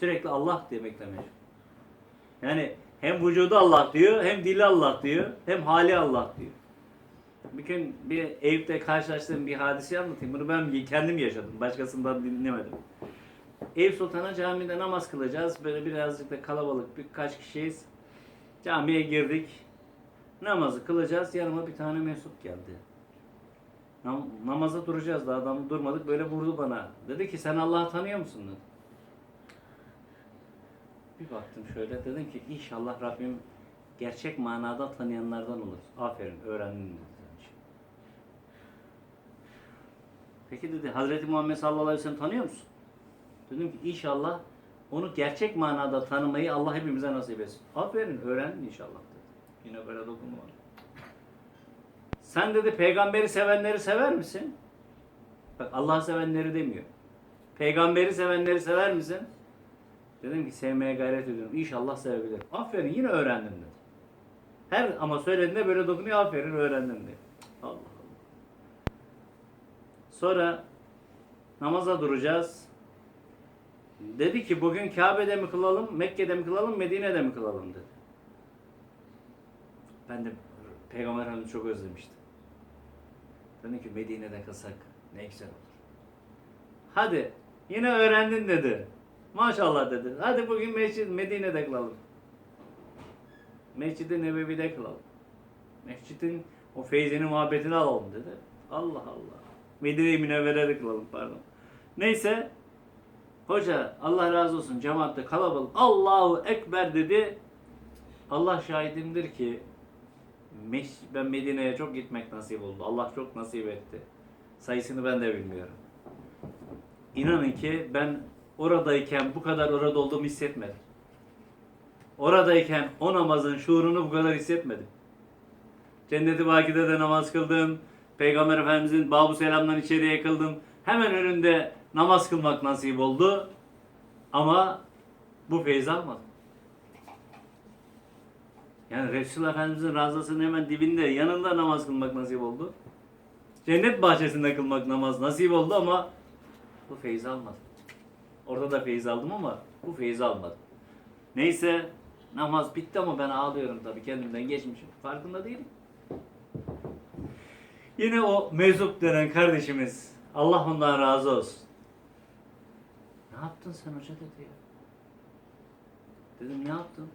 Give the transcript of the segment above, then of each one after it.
Sürekli Allah demekle meşgul. Yani hem vücudu Allah diyor, hem dili Allah diyor, hem hali Allah diyor. Bir gün bir Eyüp'te karşılaştığım bir hadiseyi anlatayım. Bunu ben kendim yaşadım. Başkasından dinlemedim. Eyüp Sultan'a camide namaz kılacağız. Böyle birazcık da kalabalık birkaç kişiyiz. Camiye girdik. Namazı kılacağız. Yanıma bir tane mensup geldi. Nam- namaza duracağız da adam durmadık böyle vurdu bana. Dedi ki sen Allah'ı tanıyor musun? Dedi. Bir baktım şöyle dedim ki inşallah Rabbim gerçek manada tanıyanlardan olur. Aferin öğrendim dedi. Peki dedi Hazreti Muhammed sallallahu aleyhi ve sellem tanıyor musun? Dedim ki inşallah onu gerçek manada tanımayı Allah hepimize nasip etsin. Aferin öğrendin inşallah dedi. Yine böyle dokunma bana. Sen dedi peygamberi sevenleri sever misin? Bak Allah'ı sevenleri demiyor. Peygamberi sevenleri sever misin? Dedim ki sevmeye gayret ediyorum. İnşallah sevebilirim. Aferin yine öğrendim dedi. Her ama söylediğinde böyle dokunuyor aferin öğrendim dedi. Allah Allah. Sonra namaza duracağız. Dedi ki bugün Kabe'de mi kılalım, Mekke'de mi kılalım, Medine'de mi kılalım dedi. Ben de Peygamber Efendimiz'i çok özlemiştim. Dedim ki Medine'de kılsak ne güzel olur. Hadi yine öğrendin dedi. Maşallah dedi. Hadi bugün Mescid Medine'de kılalım. Mescid-i Nebevi'de kılalım. Mescidin o feyzini muhabbetini alalım dedi. Allah Allah. Medine-i Münevvere'de kılalım pardon. Neyse hoca Allah razı olsun cemaatte kalabalık Allahu Ekber dedi. Allah şahidimdir ki Meş- ben Medine'ye çok gitmek nasip oldu. Allah çok nasip etti. Sayısını ben de bilmiyorum. İnanın ki ben oradayken bu kadar orada olduğumu hissetmedim. Oradayken o namazın şuurunu bu kadar hissetmedim. Cennet-i Baki'de de namaz kıldım. Peygamber Efendimizin Babu Selam'dan içeriye kıldım. Hemen önünde namaz kılmak nasip oldu. Ama bu feyz almadım. Yani Resulullah Efendimizin razasının hemen dibinde, yanında namaz kılmak nasip oldu. Cennet bahçesinde kılmak namaz nasip oldu ama bu feyz almadım. Orada da feyiz aldım ama bu feyiz almadım. Neyse namaz bitti ama ben ağlıyorum tabii kendimden geçmişim. Farkında değilim. Yine o meczup denen kardeşimiz Allah ondan razı olsun. Ne yaptın sen hoca dedi ya. Dedim ne yaptın?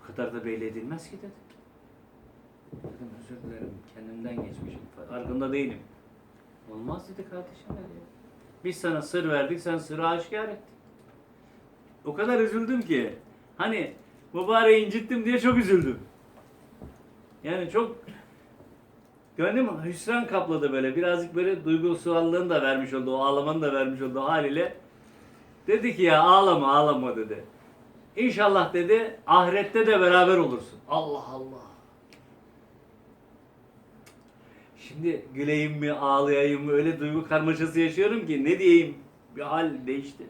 Bu kadar da belli edilmez ki dedi. Dedim özür dilerim kendimden geçmişim. Farkında değilim. Olmaz dedi kardeşim dedi ya. Biz sana sır verdik sen sırrı aşikar ettin. O kadar üzüldüm ki. Hani mübareği incittim diye çok üzüldüm. Yani çok gönlüm hüsran kapladı böyle. Birazcık böyle duygusallığını da vermiş oldu. O ağlamanı da vermiş oldu haliyle. Dedi ki ya ağlama ağlama dedi. İnşallah dedi ahirette de beraber olursun. Allah Allah. Şimdi güleyim mi ağlayayım mı öyle duygu karmaşası yaşıyorum ki ne diyeyim bir hal değişti.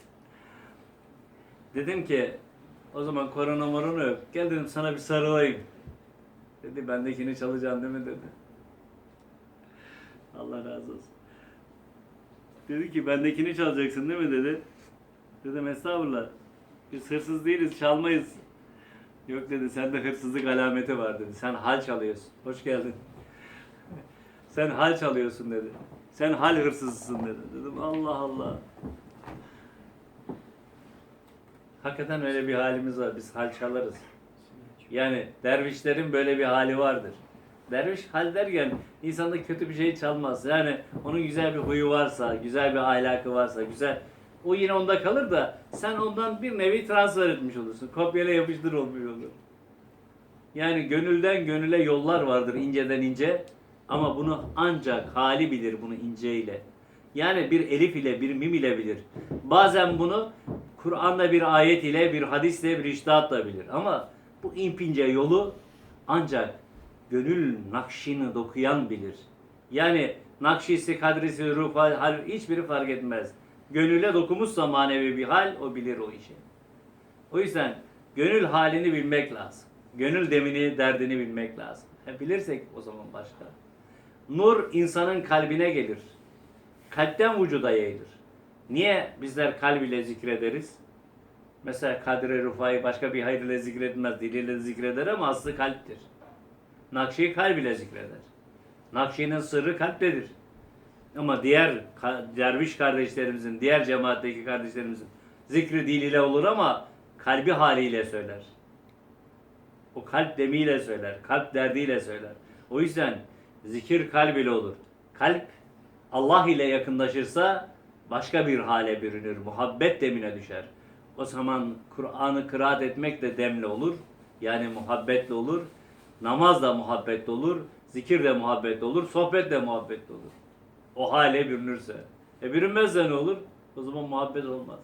Dedim ki o zaman korona morona yok. Gel dedim sana bir sarılayım. Dedi bendekini çalacaksın değil mi dedi. Allah razı olsun. Dedi ki bendekini çalacaksın değil mi dedi. Dedim estağfurullah. Biz hırsız değiliz çalmayız. Yok dedi sende hırsızlık alameti var dedi. Sen hal çalıyorsun. Hoş geldin. Sen hal çalıyorsun dedi. Sen hal hırsızısın dedi. Dedim Allah Allah. Hakikaten öyle bir halimiz var. Biz hal çalarız. Yani dervişlerin böyle bir hali vardır. Derviş hal derken insanda kötü bir şey çalmaz. Yani onun güzel bir huyu varsa, güzel bir ahlakı varsa, güzel o yine onda kalır da sen ondan bir nevi transfer etmiş olursun. Kopyala yapıştır olmuş olur. Yani gönülden gönüle yollar vardır inceden ince. Ama bunu ancak hali bilir bunu inceyle. Yani bir elif ile bir mim ile bilir. Bazen bunu Kur'an'da bir ayet ile bir hadisle bir iştahatla bilir. Ama bu impince yolu ancak gönül nakşini dokuyan bilir. Yani nakşisi, kadrisi, ruh, hal, hiçbiri fark etmez. Gönüle dokunmuşsa manevi bir hal o bilir o işi. O yüzden gönül halini bilmek lazım. Gönül demini, derdini bilmek lazım. He, bilirsek o zaman başka. Nur insanın kalbine gelir. Kalpten vücuda yayılır. Niye bizler kalb ile zikrederiz? Mesela Kadir-i Rufai başka bir hayır ile zikretmez, diliyle zikreder ama aslı kalptir. Nakşi kalb ile zikreder. Nakşi'nin sırrı kalptedir. Ama diğer derviş kardeşlerimizin, diğer cemaatteki kardeşlerimizin zikri diliyle olur ama kalbi haliyle söyler. O kalp demiyle söyler, kalp derdiyle söyler. O yüzden zikir kalb ile olur. Kalp Allah ile yakınlaşırsa başka bir hale bürünür, muhabbet demine düşer. O zaman Kur'an'ı kıraat etmek de demle olur. Yani muhabbetle olur. Namaz da muhabbetle olur. Zikir de muhabbetle olur. Sohbet de muhabbetle olur. O hale bürünürse. E bürünmezse ne olur? O zaman muhabbet olmaz.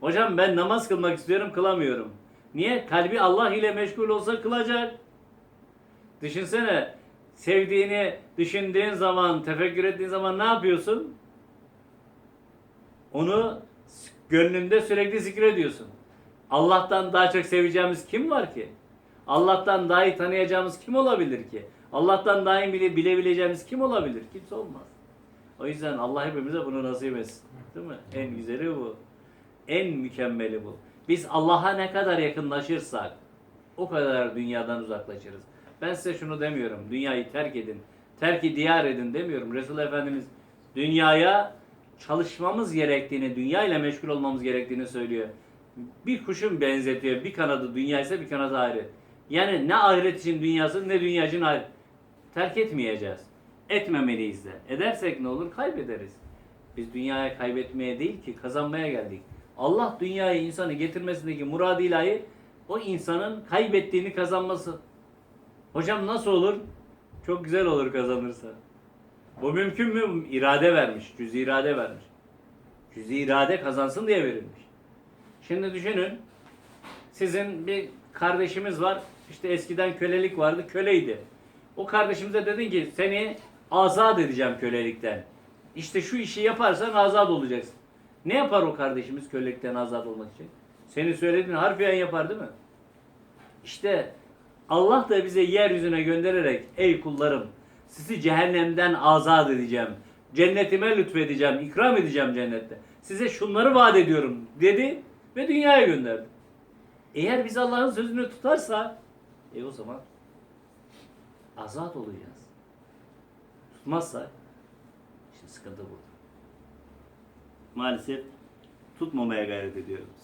Hocam ben namaz kılmak istiyorum kılamıyorum. Niye? Kalbi Allah ile meşgul olsa kılacak. Düşünsene sevdiğini düşündüğün zaman, tefekkür ettiğin zaman ne yapıyorsun? Onu gönlünde sürekli zikrediyorsun. Allah'tan daha çok seveceğimiz kim var ki? Allah'tan daha iyi tanıyacağımız kim olabilir ki? Allah'tan daha iyi bile, bilebileceğimiz kim olabilir? Kimse olmaz. O yüzden Allah hepimize bunu nasip etsin. Değil mi? En güzeli bu. En mükemmeli bu. Biz Allah'a ne kadar yakınlaşırsak o kadar dünyadan uzaklaşırız. Ben size şunu demiyorum. Dünyayı terk edin. Terki diyar edin demiyorum. Resul Efendimiz dünyaya çalışmamız gerektiğini, dünya ile meşgul olmamız gerektiğini söylüyor. Bir kuşun benzetiyor. Bir kanadı dünya ise bir kanadı ahiret. Yani ne ahiret için dünyası ne dünya için ahiret. Terk etmeyeceğiz. Etmemeliyiz de. Edersek ne olur? Kaybederiz. Biz dünyaya kaybetmeye değil ki kazanmaya geldik. Allah dünyaya insanı getirmesindeki murad ilahi o insanın kaybettiğini kazanması. Hocam nasıl olur? Çok güzel olur kazanırsa. Bu mümkün mü? İrade vermiş. Cüz irade vermiş. Cüz irade kazansın diye verilmiş. Şimdi düşünün. Sizin bir kardeşimiz var. İşte eskiden kölelik vardı. Köleydi. O kardeşimize dedin ki seni azat edeceğim kölelikten. İşte şu işi yaparsan azat olacaksın. Ne yapar o kardeşimiz kölelikten azat olmak için? Senin söylediğin harfiyen yapar değil mi? İşte Allah da bize yeryüzüne göndererek ey kullarım sizi cehennemden azat edeceğim. Cennetime lütfedeceğim, ikram edeceğim cennette. Size şunları vaat ediyorum dedi ve dünyaya gönderdi. Eğer biz Allah'ın sözünü tutarsa e o zaman azat olacağız. Tutmazsak işte sıkıntı burada. Maalesef tutmamaya gayret ediyoruz.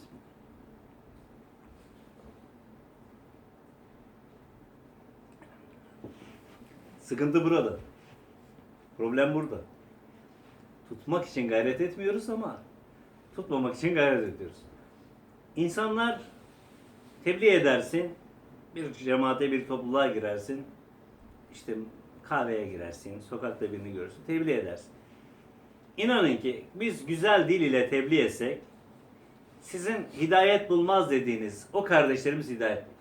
Sıkıntı burada. Problem burada. Tutmak için gayret etmiyoruz ama tutmamak için gayret ediyoruz. İnsanlar tebliğ edersin, bir cemaate, bir topluluğa girersin, işte kahveye girersin, sokakta birini görürsün, tebliğ edersin. İnanın ki biz güzel dil ile tebliğ etsek, sizin hidayet bulmaz dediğiniz o kardeşlerimiz hidayet bulur.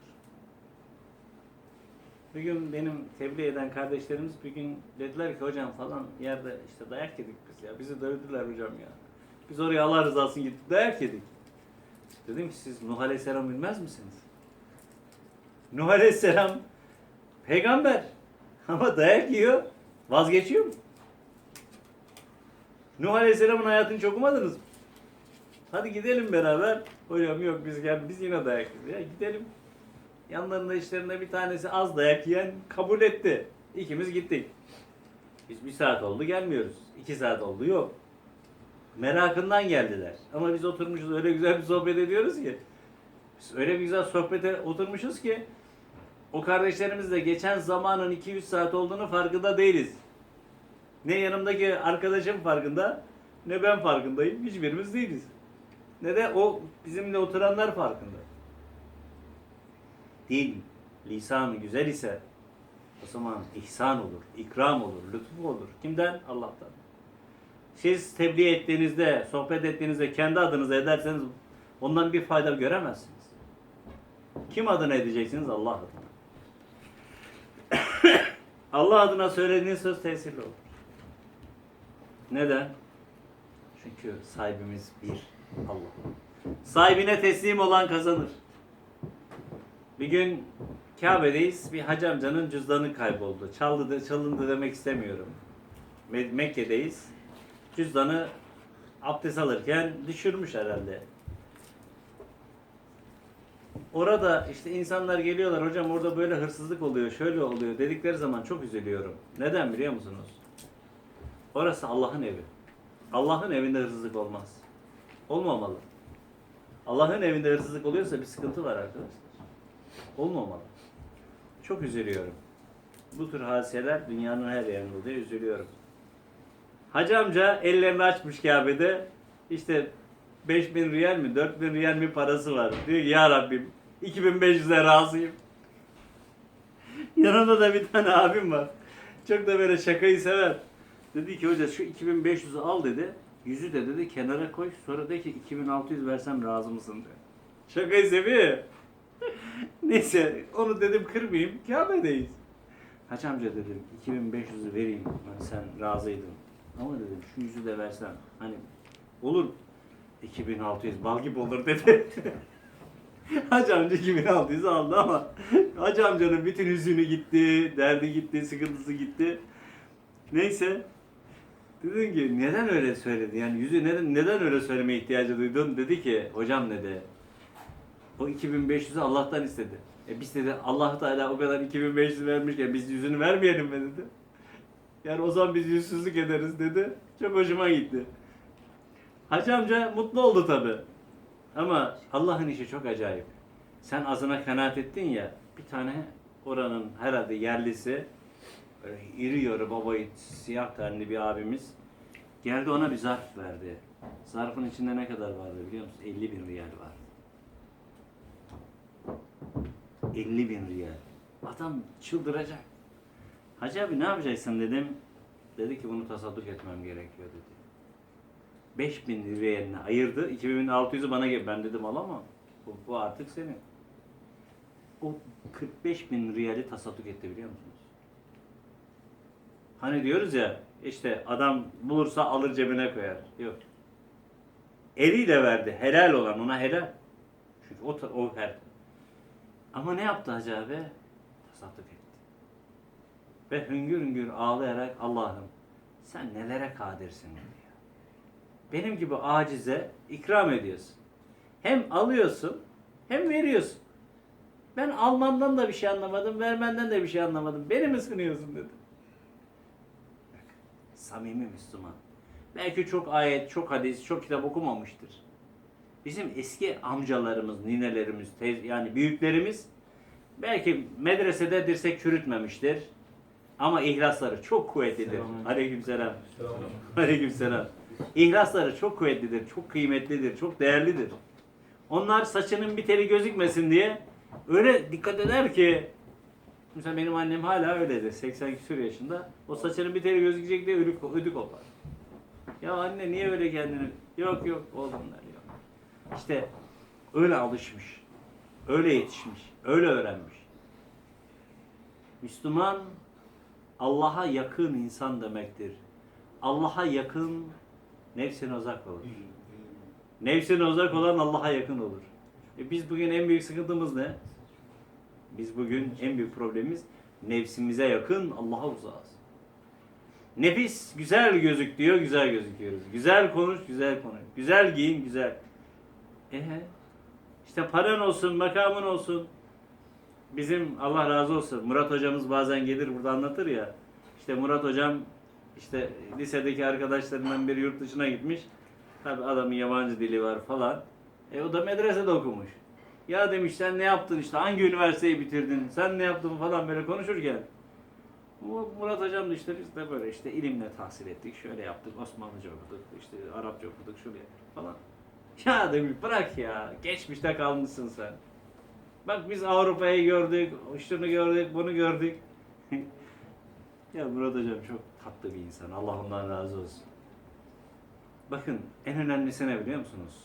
Bugün benim tebliğ eden kardeşlerimiz bir gün dediler ki hocam falan yerde işte dayak yedik biz ya. Bizi dövdüler hocam ya. Biz oraya Allah rızası gittik dayak yedik. Dedim ki siz Nuh Aleyhisselam bilmez misiniz? Nuh Aleyhisselam peygamber ama dayak yiyor vazgeçiyor mu? Nuh Aleyhisselam'ın hayatını çok okumadınız mı? Hadi gidelim beraber. Hocam yok biz gel biz yine dayak yiyoruz. Ya gidelim. Yanlarında işlerinde bir tanesi az dayak yiyen kabul etti. İkimiz gittik. Biz bir saat oldu gelmiyoruz. İki saat oldu yok. Merakından geldiler. Ama biz oturmuşuz öyle güzel bir sohbet ediyoruz ki. Biz öyle bir güzel sohbete oturmuşuz ki o kardeşlerimiz de geçen zamanın 200 saat olduğunu farkında değiliz. Ne yanımdaki arkadaşım farkında ne ben farkındayım. Hiçbirimiz değiliz. Ne de o bizimle oturanlar farkında. Dil, lisan güzel ise o zaman ihsan olur, ikram olur, lütuf olur. Kimden? Allah'tan. Siz tebliğ ettiğinizde, sohbet ettiğinizde kendi adınıza ederseniz ondan bir fayda göremezsiniz. Kim adına edeceksiniz? Allah adına. Allah adına söylediğiniz söz tesirli olur. Neden? Çünkü sahibimiz bir Allah. Sahibine teslim olan kazanır. Bir gün Kabe'deyiz. Bir hacı amcanın cüzdanı kayboldu. Çaldı çalındı demek istemiyorum. Me- Mekke'deyiz. Cüzdanı abdest alırken düşürmüş herhalde. orada işte insanlar geliyorlar hocam orada böyle hırsızlık oluyor, şöyle oluyor dedikleri zaman çok üzülüyorum. Neden biliyor musunuz? Orası Allah'ın evi. Allah'ın evinde hırsızlık olmaz. Olmamalı. Allah'ın evinde hırsızlık oluyorsa bir sıkıntı var arkadaşlar. Olmamalı. Çok üzülüyorum. Bu tür hadiseler dünyanın her yerinde oluyor. Üzülüyorum. Hacı amca ellerini açmış Kabe'de. İşte 5000 riyal mi 4000 riyal mi parası var. Diyor ki ya Rabbim 2500'e razıyım. Yanımda da bir tane abim var. Çok da böyle şakayı sever. Dedi ki hoca şu 2500'ü al dedi. Yüzü de dedi kenara koy. Sonra de ki 2600 versem razı mısın diyor. Şakayı seviyor. Neyse onu dedim kırmayayım. Kabe'deyiz. Hacı amca dedim 2500'ü vereyim. Hani sen razıydın. Ama dedim şu yüzü de versen. Hani olur 2600 bal gibi olur dedi. Hacı amca 2600 aldı ama Hacı amcanın bütün hüzünü gitti, derdi gitti, sıkıntısı gitti. Neyse. Dedim ki neden öyle söyledi? Yani yüzü neden neden öyle söyleme ihtiyacı duydun? Dedi ki hocam dedi. O 2500'ü Allah'tan istedi. E biz dedi Allah Teala o kadar 2500 vermişken biz yüzünü vermeyelim mi dedi. Yani o zaman biz yüzsüzlük ederiz dedi. Çok hoşuma gitti. Hacı amca mutlu oldu tabi. Ama Allah'ın işi çok acayip. Sen azına kanaat ettin ya, bir tane oranın herhalde yerlisi, böyle iri yarı baba yiğit, siyah tenli bir abimiz geldi ona bir zarf verdi. Zarfın içinde ne kadar vardı biliyor musun? 50 bin riyal var. 50 bin riyal. Adam çıldıracak. Hacı abi ne yapacaksın dedim. Dedi ki bunu tasadduk etmem gerekiyor dedi. 5000 riyalini ayırdı. 2600'ü bana gel. Ben dedim alamam. Bu, bu artık senin. O 45 bin riyali tasadduk etti biliyor musunuz? Hani diyoruz ya işte adam bulursa alır cebine koyar. Yok. Eliyle verdi. Helal olan ona helal. Çünkü o, o her. Ama ne yaptı Hacı abi? Tasadduk etti. Ve hüngür hüngür ağlayarak Allah'ım sen nelere kadirsin ya. Benim gibi acize ikram ediyorsun. Hem alıyorsun hem veriyorsun. Ben almandan da bir şey anlamadım, vermenden de bir şey anlamadım. Beni mi sınıyorsun dedi. Samimi Müslüman. Belki çok ayet, çok hadis, çok kitap okumamıştır. Bizim eski amcalarımız, ninelerimiz, teyze, yani büyüklerimiz belki medresede dirsek çürütmemiştir. Ama ihlasları çok kuvvetlidir. Aleykümselam. Aleykümselam. İhlasları çok kuvvetlidir, çok kıymetlidir, çok değerlidir. Onlar saçının bir teli gözükmesin diye öyle dikkat eder ki mesela benim annem hala öyledir. 80 küsur yaşında. O saçının bir teli gözükecek diye ödük, ödük kopar. Ya anne niye öyle kendini? Yok yok oğlumlar yok. İşte öyle alışmış. Öyle yetişmiş. Öyle öğrenmiş. Müslüman Allah'a yakın insan demektir. Allah'a yakın nefsine uzak olur. Nefsine uzak olan Allah'a yakın olur. E biz bugün en büyük sıkıntımız ne? Biz bugün en büyük problemimiz nefsimize yakın Allah'a uzağız. Nefis güzel gözük diyor, güzel gözüküyoruz. Güzel konuş, güzel konuş. Güzel giyin, güzel. Ee, işte paran olsun, makamın olsun. Bizim Allah razı olsun. Murat hocamız bazen gelir burada anlatır ya. İşte Murat hocam işte lisedeki arkadaşlarından biri yurt dışına gitmiş. Tabi adamın yabancı dili var falan. E o da medresede okumuş. Ya demiş sen ne yaptın işte hangi üniversiteyi bitirdin sen ne yaptın falan böyle konuşurken. Murat hocam da işte biz de böyle işte ilimle tahsil ettik. Şöyle yaptık Osmanlıca okuduk işte Arapça okuduk şöyle falan. Ya demiş bırak ya geçmişte kalmışsın sen. Bak biz Avrupa'yı gördük, şunu gördük, bunu gördük. ya Murat hocam çok tatlı bir insan. Allah ondan razı olsun. Bakın en önemlisi ne biliyor musunuz?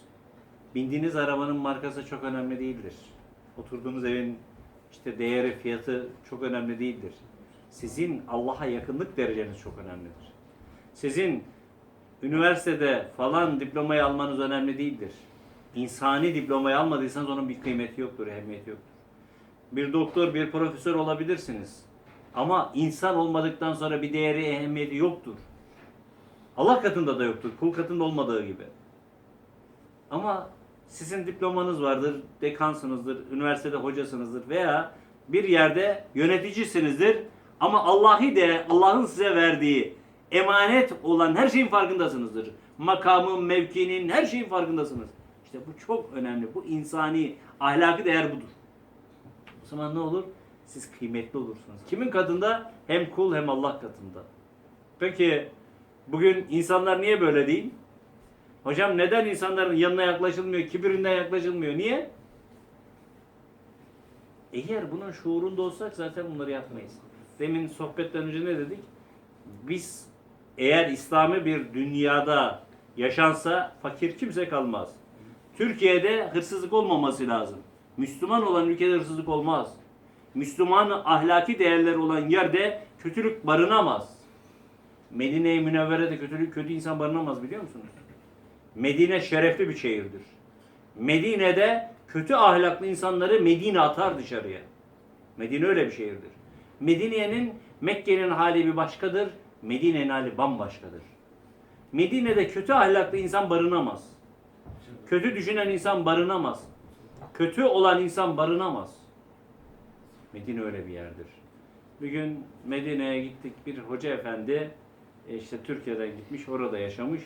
Bindiğiniz arabanın markası çok önemli değildir. Oturduğunuz evin işte değeri, fiyatı çok önemli değildir. Sizin Allah'a yakınlık dereceniz çok önemlidir. Sizin üniversitede falan diplomayı almanız önemli değildir. İnsani diplomayı almadıysanız onun bir kıymeti yoktur, ehemmiyeti yoktur. Bir doktor, bir profesör olabilirsiniz. Ama insan olmadıktan sonra bir değeri, ehemmiyeti yoktur. Allah katında da yoktur. Kul katında olmadığı gibi. Ama Sizin diplomanız vardır, dekansınızdır, üniversitede hocasınızdır veya bir yerde yöneticisinizdir ama Allah'ı de Allah'ın size verdiği emanet olan her şeyin farkındasınızdır. Makamın, mevkinin, her şeyin farkındasınız. İşte bu çok önemli. Bu insani, ahlaki değer budur. O zaman ne olur? Siz kıymetli olursunuz. Kimin katında? Hem kul hem Allah katında. Peki bugün insanlar niye böyle değil? Hocam neden insanların yanına yaklaşılmıyor, kibirinden yaklaşılmıyor? Niye? Eğer bunun şuurunda olsak zaten bunları yapmayız. Demin sohbetten önce ne dedik? Biz eğer İslami bir dünyada yaşansa fakir kimse kalmaz. Türkiye'de hırsızlık olmaması lazım. Müslüman olan ülkede hırsızlık olmaz. Müslüman ahlaki değerleri olan yerde kötülük barınamaz. Medine-i Münevvere'de kötülük kötü insan barınamaz biliyor musunuz? Medine şerefli bir şehirdir. Medine'de kötü ahlaklı insanları Medine atar dışarıya. Medine öyle bir şehirdir. Medine'nin Mekke'nin hali bir başkadır. Medine'nin hali bambaşkadır. Medine'de kötü ahlaklı insan barınamaz. Kötü düşünen insan barınamaz. Kötü olan insan barınamaz. Medine öyle bir yerdir. Bir gün Medine'ye gittik bir hoca efendi e, işte Türkiye'den gitmiş orada yaşamış.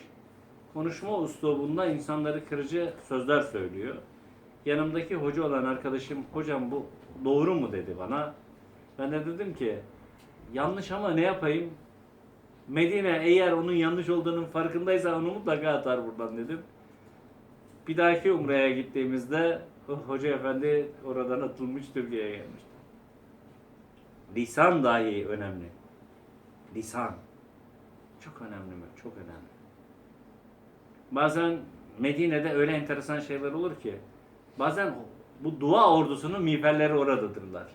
Konuşma uslubunda insanları kırıcı sözler söylüyor. Yanımdaki hoca olan arkadaşım hocam bu doğru mu dedi bana. Ben de dedim ki yanlış ama ne yapayım? Medine eğer onun yanlış olduğunun farkındaysa onu mutlaka atar buradan dedim. Bir dahaki Umre'ye gittiğimizde o hoca efendi oradan atılmış Türkiye'ye gelmişti. Lisan dahi önemli. Lisan. Çok önemli mi? Çok önemli. Bazen Medine'de öyle enteresan şeyler olur ki bazen bu dua ordusunun miğferleri oradadırlar.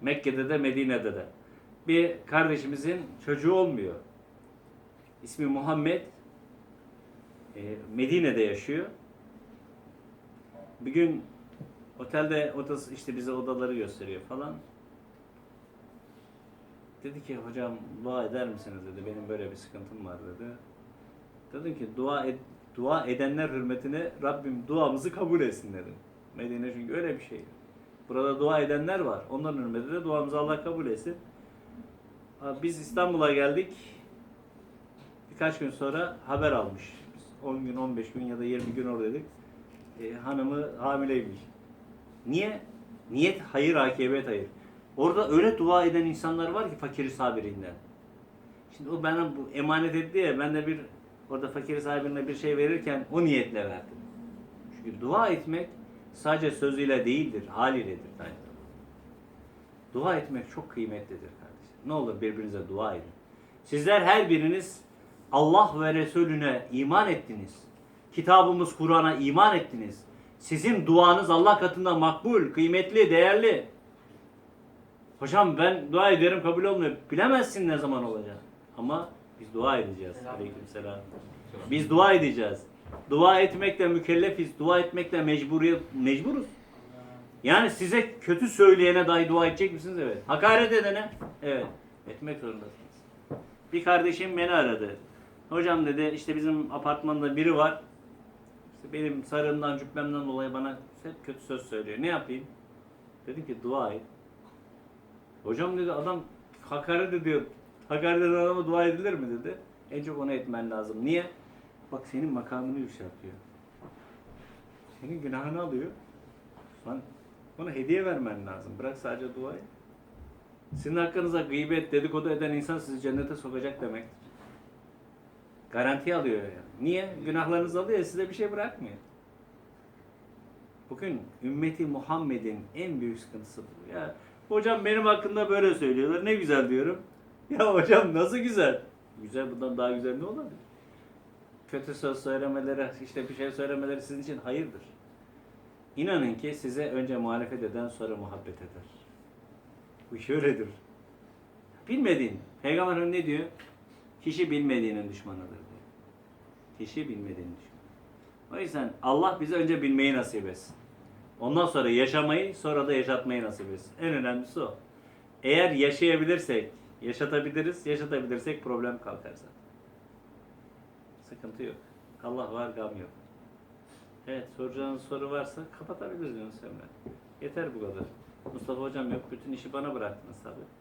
Mekke'de de Medine'de de. Bir kardeşimizin çocuğu olmuyor. İsmi Muhammed. E, Medine'de yaşıyor. Bir gün otelde odası işte bize odaları gösteriyor falan. Dedi ki hocam dua eder misiniz dedi. Benim böyle bir sıkıntım var dedi. Dedim ki dua et, dua edenler hürmetine Rabbim duamızı kabul etsin dedim. Medine çünkü öyle bir şey. Burada dua edenler var. Onların hürmetine duamızı Allah kabul etsin. Abi Biz İstanbul'a geldik. Birkaç gün sonra haber almış. Biz 10 gün, 15 gün ya da 20 gün oradaydık. E, hanımı hamileymiş. Niye? Niyet hayır, akibet hayır. Orada öyle dua eden insanlar var ki fakiri sabirinden. Şimdi o bana bu emanet etti ya ben de bir orada fakir sahibine bir şey verirken o niyetle verdim. Çünkü dua etmek sadece sözüyle değildir, haliledir. aynı zamanda. Dua etmek çok kıymetlidir kardeşim. Ne olur birbirinize dua edin. Sizler her biriniz Allah ve Resulüne iman ettiniz. Kitabımız Kur'an'a iman ettiniz. Sizin duanız Allah katında makbul, kıymetli, değerli. Hocam ben dua ederim kabul olmuyor. Bilemezsin ne zaman olacak. Ama biz dua edeceğiz. Aleykümselam. Biz dua edeceğiz. Dua etmekle mükellefiz. Dua etmekle mecburiyet mecburuz. Yani size kötü söyleyene dahi dua edecek misiniz? Evet. Hakaret edene? Evet. Etmek zorundasınız. Bir kardeşim beni aradı. Hocam dedi işte bizim apartmanda biri var. İşte benim sarığımdan cübbemden dolayı bana hep kötü söz söylüyor. Ne yapayım? Dedim ki dua et. Hocam dedi adam hakaret ediyor. Hakaret eden adama dua edilir mi dedi. En çok ona etmen lazım. Niye? Bak senin makamını yükseltiyor. Senin günahını alıyor. Lan ona hediye vermen lazım. Bırak sadece duayı. Sizin hakkınıza gıybet, dedikodu eden insan sizi cennete sokacak demektir. Garanti alıyor yani. Niye? Günahlarınızı alıyor size bir şey bırakmıyor. Bugün ümmeti Muhammed'in en büyük sıkıntısı bu. Ya hocam benim hakkında böyle söylüyorlar. Ne güzel diyorum. Ya hocam nasıl güzel? Güzel bundan daha güzel ne olabilir? Kötü söz söylemeleri, işte bir şey söylemeleri sizin için hayırdır. İnanın ki size önce muhalefet eden sonra muhabbet eder. Bu iş öyledir. Bilmediğin. Peygamber ne diyor? Kişi bilmediğinin düşmanıdır diyor. Kişi bilmediğinin düşmanı. O yüzden Allah bize önce bilmeyi nasip etsin. Ondan sonra yaşamayı, sonra da yaşatmayı nasip etsin. En önemlisi o. Eğer yaşayabilirsek, yaşatabiliriz, yaşatabilirsek problem kalkar zaten. Sıkıntı yok. Allah var, gam yok. Evet soracağınız soru varsa kapatabiliriz Yunus Emre. Yeter bu kadar. Mustafa hocam yok bütün işi bana bıraktınız tabii.